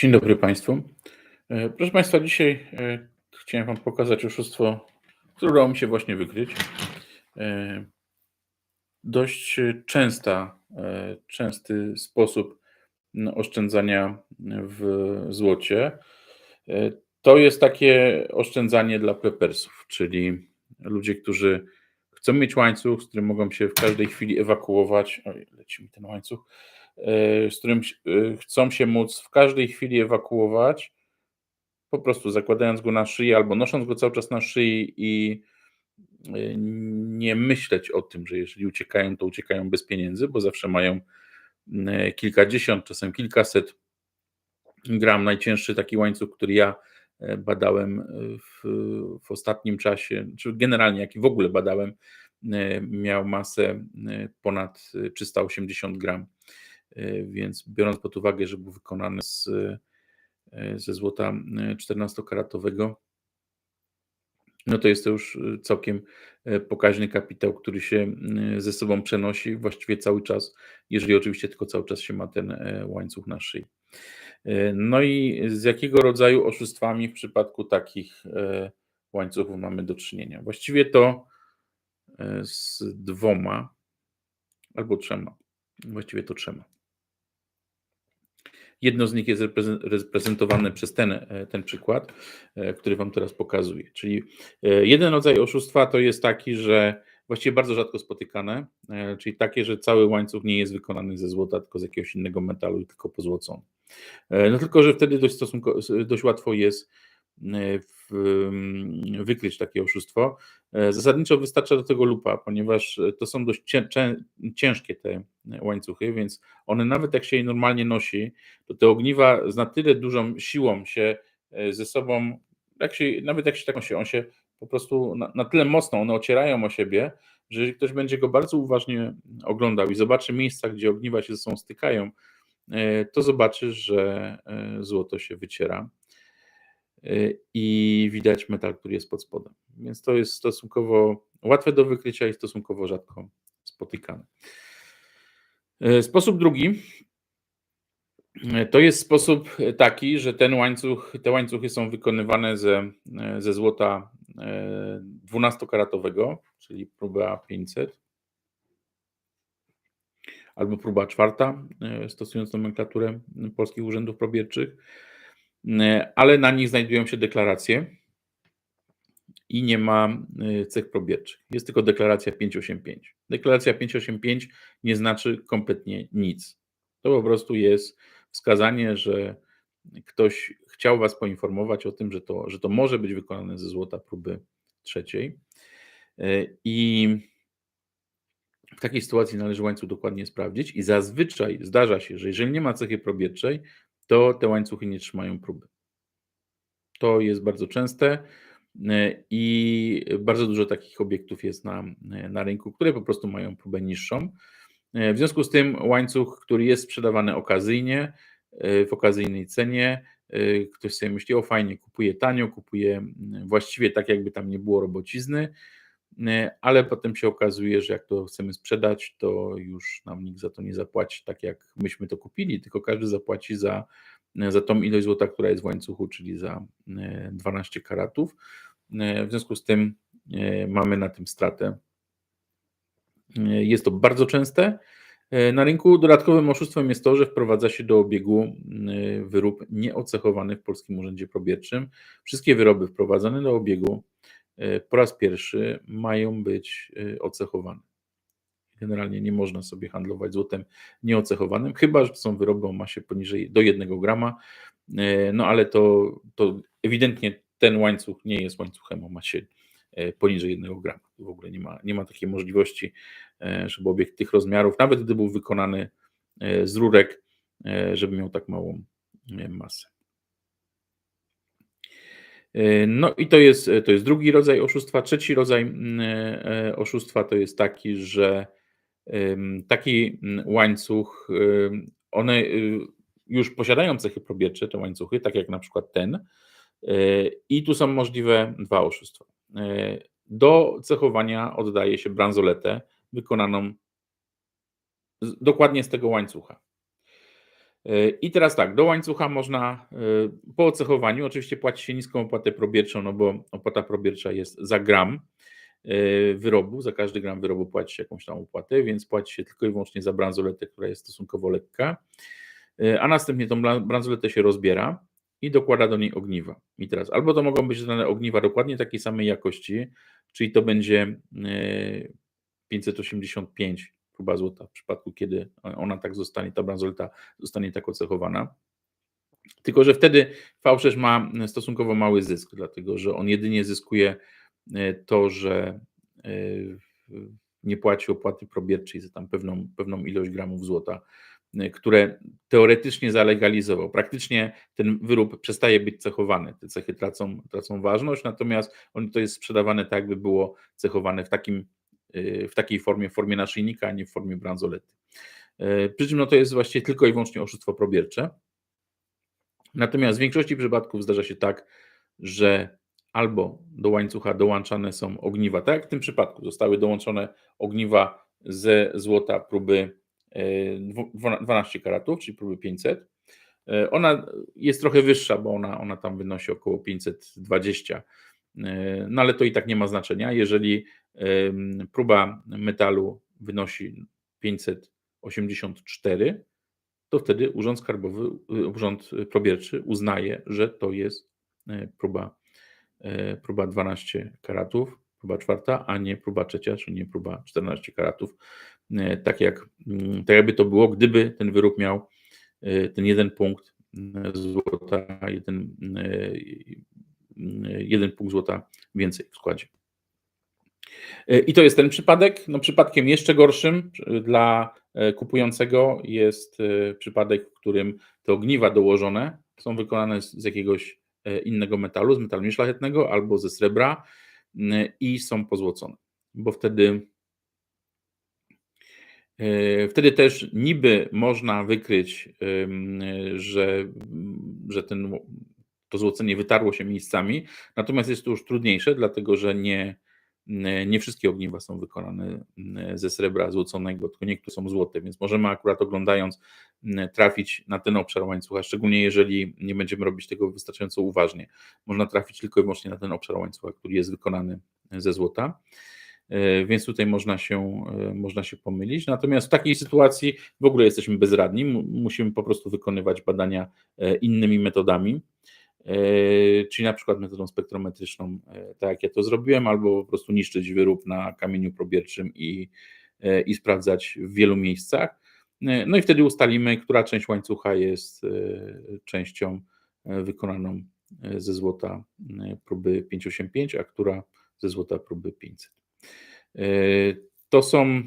Dzień dobry Państwu. E, proszę Państwa, dzisiaj e, chciałem Wam pokazać oszustwo, które udało mi się właśnie wykryć. E, dość częsta, częsty sposób oszczędzania w złocie to jest takie oszczędzanie dla prepersów, czyli ludzie, którzy chcą mieć łańcuch, z którym mogą się w każdej chwili ewakuować. Oj, leci mi ten łańcuch z którym e, chcą się móc w każdej chwili ewakuować, po prostu zakładając go na szyję albo nosząc go cały czas na szyi i e, nie myśleć o tym, że jeżeli uciekają, to uciekają bez pieniędzy, bo zawsze mają kilkadziesiąt, czasem kilkaset gram. Najcięższy taki łańcuch, który ja badałem w, w ostatnim czasie, czy generalnie, jak i w ogóle badałem, miał masę ponad 380 gram. E, więc biorąc pod uwagę, że był wykonany z, e, ze złota 14-karatowego, no to jest to już całkiem pokaźny kapitał, który się ze sobą przenosi właściwie cały czas, jeżeli oczywiście tylko cały czas się ma ten łańcuch na szyi. No i z jakiego rodzaju oszustwami w przypadku takich łańcuchów mamy do czynienia? Właściwie to z dwoma albo trzema. Właściwie to trzema. Jedno z nich jest reprezentowane przez ten, e, ten przykład, e, który Wam teraz pokazuję. Czyli e, jeden rodzaj oszustwa to jest taki, że właściwie bardzo rzadko spotykane, czyli takie, że cały łańcuch nie jest wykonany ze złota, tylko z jakiegoś innego metalu i tylko pozłocony. No tylko, że wtedy dość, dość łatwo jest wykryć takie oszustwo. E, zasadniczo wystarcza do tego lupa, ponieważ to są dość ciężkie te łańcuchy, więc one nawet jak się je normalnie nosi, to te ogniwa z na tyle dużą siłą się e, ze sobą, jak się, nawet jak się tak nosi, on się po prostu na, na tyle mocno, one ocierają o siebie, że jeżeli ktoś będzie go bardzo uważnie oglądał i zobaczy miejsca, gdzie ogniwa się ze sobą stykają, e, to zobaczy, że złoto się wyciera. Y, i widać metal, który jest pod spodem. Więc to jest stosunkowo łatwe do wykrycia i stosunkowo rzadko spotykane. Y, sposób drugi y, to jest sposób taki, że ten łańcuch, te łańcuchy są wykonywane ze, ze złota 12-karatowego, czyli próba 500, albo próba czwarta, stosując nomenklaturę polskich urzędów probierczych ale na nich znajdują się deklaracje i nie ma e, cech probierczych. Jest tylko deklaracja 585. Deklaracja 585 nie znaczy kompletnie nic. To po prostu jest wskazanie, że ktoś chciał Was poinformować o tym, że to, że to może być wykonane ze złota próby trzeciej. E, I w takiej sytuacji należy łańcuch dokładnie sprawdzić i zazwyczaj zdarza się, że jeżeli nie ma cechy probierczej, to te łańcuchy nie trzymają próby. To jest bardzo częste e, i bardzo dużo takich obiektów jest na, na rynku, które po prostu mają próbę niższą. E, w związku z tym łańcuch, który jest sprzedawany okazyjnie, e, w okazyjnej cenie, ktoś sobie myśli, o fajnie, kupuje tanio, kupuje właściwie tak, jakby tam nie było robocizny, ale potem się okazuje, że jak to chcemy sprzedać, to już nam nikt za to nie zapłaci tak, jak myśmy to kupili, tylko każdy zapłaci za, za tą ilość złota, która jest w łańcuchu, czyli za 12 karatów. W związku z tym mamy na tym stratę. Jest to bardzo częste. Na rynku dodatkowym oszustwem jest to, że wprowadza się do obiegu wyrób nieocechowany w Polskim Urzędzie Probierczym. Wszystkie wyroby wprowadzane do obiegu E, po raz pierwszy mają być e, ocechowane. Generalnie nie można sobie handlować złotem nieocechowanym, chyba że to są wyroby o masie poniżej do 1 grama, e, no ale to, to ewidentnie ten łańcuch nie jest łańcuchem o masie poniżej 1 grama. W ogóle nie ma, nie ma takiej możliwości, żeby obiekt tych rozmiarów, nawet gdy był wykonany z rurek, żeby miał tak małą masę. E, no i to jest, to jest drugi rodzaj oszustwa. Trzeci rodzaj mm, e, oszustwa to jest taki, że taki mm, łańcuch, one y, już posiadają cechy probiercze, te łańcuchy, tak jak na przykład ten. E, I tu są możliwe dwa oszustwa. Do cechowania oddaje się bransoletę wykonaną dokładnie z tego łańcucha. I teraz tak, do łańcucha można po ocechowaniu oczywiście płaci się niską opłatę probierczą, no bo opłata probiercza jest za gram wyrobu, za każdy gram wyrobu płaci się jakąś tam opłatę, więc płaci się tylko i wyłącznie za bransoletę, która jest stosunkowo lekka, a następnie tą bransoletę się rozbiera i dokłada do niej ogniwa. I teraz albo to mogą być dane ogniwa dokładnie takiej samej jakości, czyli to będzie 585 próba złota w przypadku, kiedy ona tak zostanie, ta bransoleta zostanie tak ocechowana. Tylko, że wtedy fałszerz ma stosunkowo mały zysk, dlatego że on jedynie zyskuje e, to, że e, nie płaci opłaty probierczej za tam pewną, pewną ilość gramów złota, e, które teoretycznie zalegalizował. Praktycznie ten wyrób przestaje być cechowany, te cechy tracą, tracą ważność, natomiast on to jest sprzedawane tak, by było cechowane w takim w takiej formie, w formie naszyjnika, a nie w formie bransolety. Y, przy czym no to jest właściwie tylko i wyłącznie oszustwo probiercze. Natomiast w większości przypadków zdarza się tak, że albo do łańcucha dołączane są ogniwa, tak jak w tym przypadku, zostały dołączone ogniwa ze złota próby 12 y, karatów, czyli próby 500. Ona jest trochę wyższa, bo ona, ona tam wynosi około 520, no ale to i tak nie ma znaczenia. Jeżeli próba metalu wynosi 584, to wtedy Urząd Skarbowy, y, Urząd Probierczy uznaje, że to jest e, próba, e, próba 12 karatów, próba czwarta, a nie próba trzecia, czyli nie próba 14 karatów. E, tak, jak, mm, tak jakby to było, gdyby ten wyrób miał ten jeden punkt złota, jeden, jeden punkt złota więcej w składzie. E, I to jest ten przypadek. No, przypadkiem jeszcze gorszym dla e, kupującego jest e, przypadek, w którym te ogniwa dołożone są wykonane z, jakiegoś innego metalu, z metalu nieszlachetnego albo ze srebra i są pozłocone, bo wtedy Wtedy też niby można wykryć, że, że ten, to złocenie wytarło się miejscami, natomiast jest to już trudniejsze, dlatego że nie, nie wszystkie ogniwa są wykonane ze srebra złoconego, tylko niektóre są złote, więc możemy akurat oglądając trafić na ten obszar łańcucha, szczególnie jeżeli nie będziemy robić tego wystarczająco uważnie. Można trafić tylko i wyłącznie na ten obszar łańcucha, który jest wykonany ze złota. E, więc tutaj można się, e, można się pomylić. Natomiast w takiej sytuacji w ogóle jesteśmy bezradni, musimy po prostu wykonywać badania e, innymi metodami. E, czyli na przykład metodą spektrometryczną, e, tak jak ja to zrobiłem, albo po prostu niszczyć wyrób na kamieniu probierczym i, e, i sprawdzać w wielu miejscach. No i wtedy ustalimy, która część łańcucha jest częścią wykonaną ze złota próby 585, a która ze złota próby 500. To są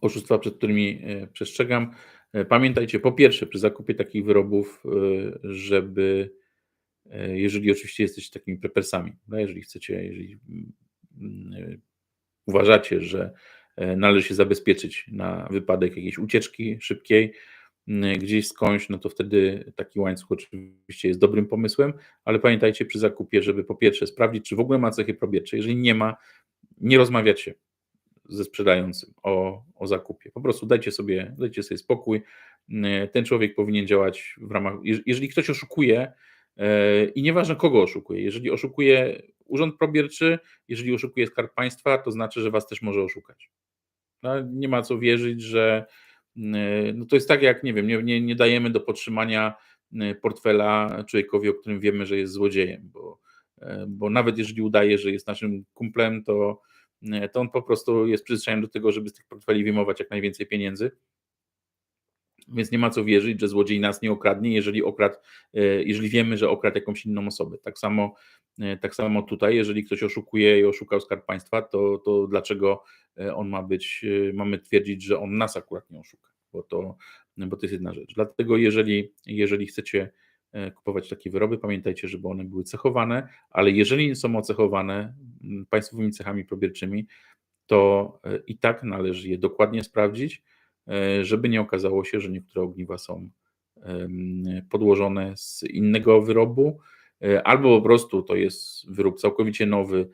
oszustwa, przed którymi przestrzegam. E, pamiętajcie, po pierwsze, przy zakupie takich wyrobów, e, żeby, e, jeżeli oczywiście jesteście takimi prepersami, no jeżeli chcecie, jeżeli mm, uważacie, że należy się zabezpieczyć na wypadek jakiejś ucieczki szybkiej, mm, gdzieś skądś, no to wtedy taki łańcuch oczywiście jest dobrym pomysłem, ale pamiętajcie przy zakupie, żeby po pierwsze sprawdzić, czy w ogóle ma cechy probiercze. Jeżeli nie ma, nie rozmawiacie ze sprzedającym o, o zakupie. Po prostu dajcie sobie, dajcie sobie spokój. Mm, ten człowiek powinien działać w ramach. Jeżeli ktoś oszukuje, e, i nieważne kogo oszukuje, jeżeli oszukuje urząd probierczy, jeżeli oszukuje skarb państwa, to znaczy, że was też może oszukać. No, nie ma co wierzyć, że mm, no to jest tak, jak nie wiem, nie, nie, nie dajemy do podtrzymania portfela człowiekowi, o którym wiemy, że jest złodziejem, bo, e, bo nawet jeżeli udaje, że jest naszym kumplem, to to on po prostu jest przyzwyczajony do tego, żeby z tych portfeli wyjmować jak najwięcej pieniędzy. Więc nie ma co wierzyć, że złodziej nas nie okradnie, jeżeli e, jeżeli wiemy, że okradł jakąś inną osobę. Tak samo, e, tak samo tutaj, jeżeli ktoś oszukuje i oszukał skarb państwa, to, to dlaczego e, on ma być, mamy twierdzić, że on nas akurat nie oszuka, bo to, bo to jest jedna rzecz. Dlatego jeżeli, jeżeli chcecie E, kupować takie wyroby. Pamiętajcie, żeby one były cechowane, ale jeżeli nie są ocechowane państwowymi cechami probierczymi, to e, i tak należy je dokładnie sprawdzić, e, żeby nie okazało się, że niektóre ogniwa są podłożone z innego wyrobu, albo po prostu to jest wyrób całkowicie nowy,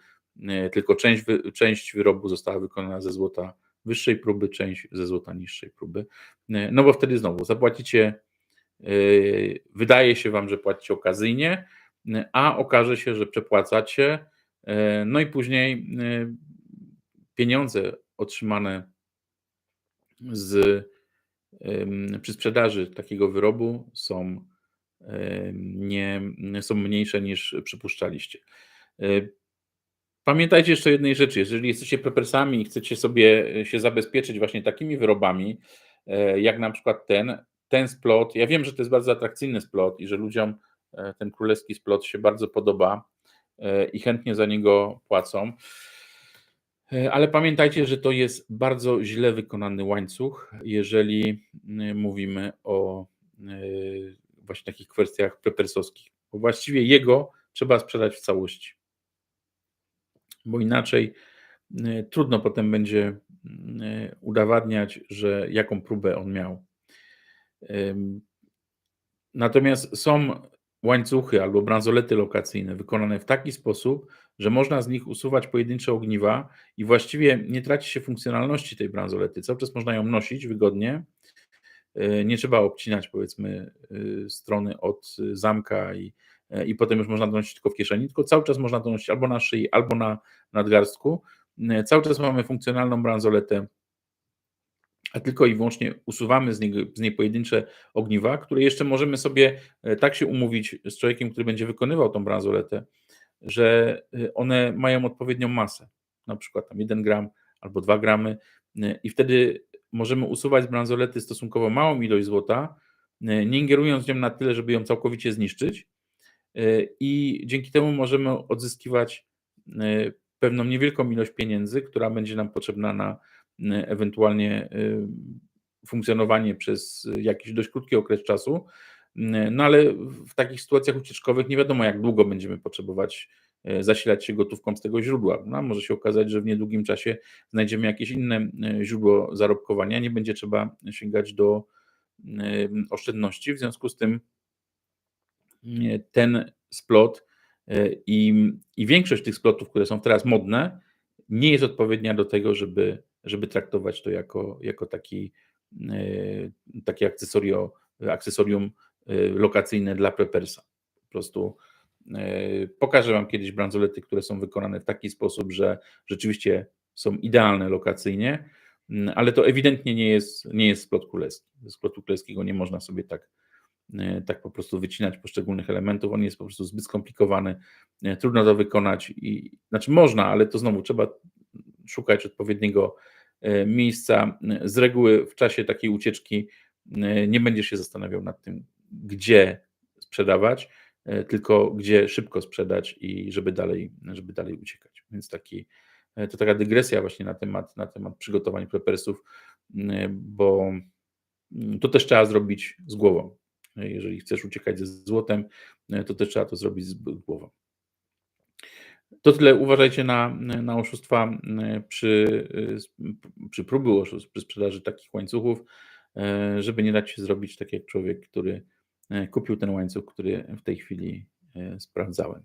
tylko część, część wyrobu została wykonana ze złota wyższej próby, część ze złota niższej próby. No bo wtedy znowu zapłacicie, wydaje się Wam, że płacicie okazyjnie, a okaże się, że przepłacacie, no i później pieniądze otrzymane z, przy sprzedaży takiego wyrobu są, nie, są mniejsze niż przypuszczaliście. Pamiętajcie jeszcze jednej rzeczy, jeżeli jesteście prepersami i chcecie sobie się zabezpieczyć właśnie takimi wyrobami, jak na przykład ten, ten splot, ja wiem, że to jest bardzo atrakcyjny splot i że ludziom e, ten królewski splot się bardzo podoba i chętnie za niego płacą, E, ale pamiętajcie, że to jest bardzo źle wykonany łańcuch, jeżeli mówimy o właśnie takich kwestiach prepersowskich. Bo właściwie jego trzeba sprzedać w całości. Bo inaczej trudno potem będzie udowadniać, że jaką próbę on miał. Natomiast są łańcuchy albo bransolety lokacyjne wykonane w taki sposób, że można z nich usuwać pojedyncze ogniwa i właściwie nie traci się funkcjonalności tej bransolety. Cały czas można ją nosić wygodnie. E, nie trzeba obcinać, powiedzmy, e, strony od zamka i, e, i potem już można to nosić tylko w kieszeni, tylko cały czas można to nosić albo na szyi, albo na nadgarstku. Cały czas mamy funkcjonalną bransoletę a tylko i wyłącznie usuwamy z, niego, z niej pojedyncze ogniwa, które jeszcze możemy sobie e, tak się umówić z człowiekiem, który będzie wykonywał tą bransoletę, że e, one mają odpowiednią masę, na przykład tam 1 gram albo 2 gramy e, i wtedy możemy usuwać z bransolety stosunkowo małą ilość złota, nie ingerując nią na tyle, żeby ją całkowicie zniszczyć i dzięki temu możemy odzyskiwać pewną niewielką ilość pieniędzy, która będzie nam potrzebna na ewentualnie y, funkcjonowanie przez jakiś dość krótki okres czasu. Y, no ale w takich sytuacjach ucieczkowych nie wiadomo, jak długo będziemy potrzebować zasilać się gotówką z tego źródła. No, może się okazać, że w niedługim czasie znajdziemy jakieś inne źródło zarobkowania, nie będzie trzeba sięgać do oszczędności. W związku z tym ten splot i, i większość tych splotów, które są teraz modne, nie jest odpowiednia do tego, żeby żeby traktować to jako, jako taki, e, takie akcesorio, akcesorium e, lokacyjne dla prepersa. Po prostu e, pokażę Wam kiedyś bransolety, które są wykonane w taki sposób, że rzeczywiście są idealne lokacyjnie, ale to ewidentnie nie jest, nie jest splot królewski. Z splotu królewskiego nie można sobie tak, tak po prostu wycinać poszczególnych elementów. On jest po prostu zbyt skomplikowany, trudno to wykonać. I, znaczy można, ale to znowu trzeba szukać odpowiedniego miejsca. Z reguły w czasie takiej ucieczki e, nie będziesz się zastanawiał nad tym, gdzie sprzedawać, e, tylko gdzie szybko sprzedać i żeby dalej, żeby dalej uciekać. Więc taki, to taka dygresja właśnie na temat, na temat przygotowań prepersów, bo to też trzeba zrobić z głową. Jeżeli chcesz uciekać ze złotem, to też trzeba to zrobić z głową. To tyle. Uważajcie na, na oszustwa przy, przy próby oszustw, przy sprzedaży takich łańcuchów, e, żeby nie dać się zrobić tak jak człowiek, który e, kupił ten łańcuch, który w tej chwili e, sprawdzałem.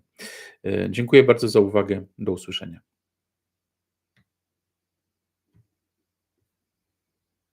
Dziękuję bardzo za uwagę. Do usłyszenia.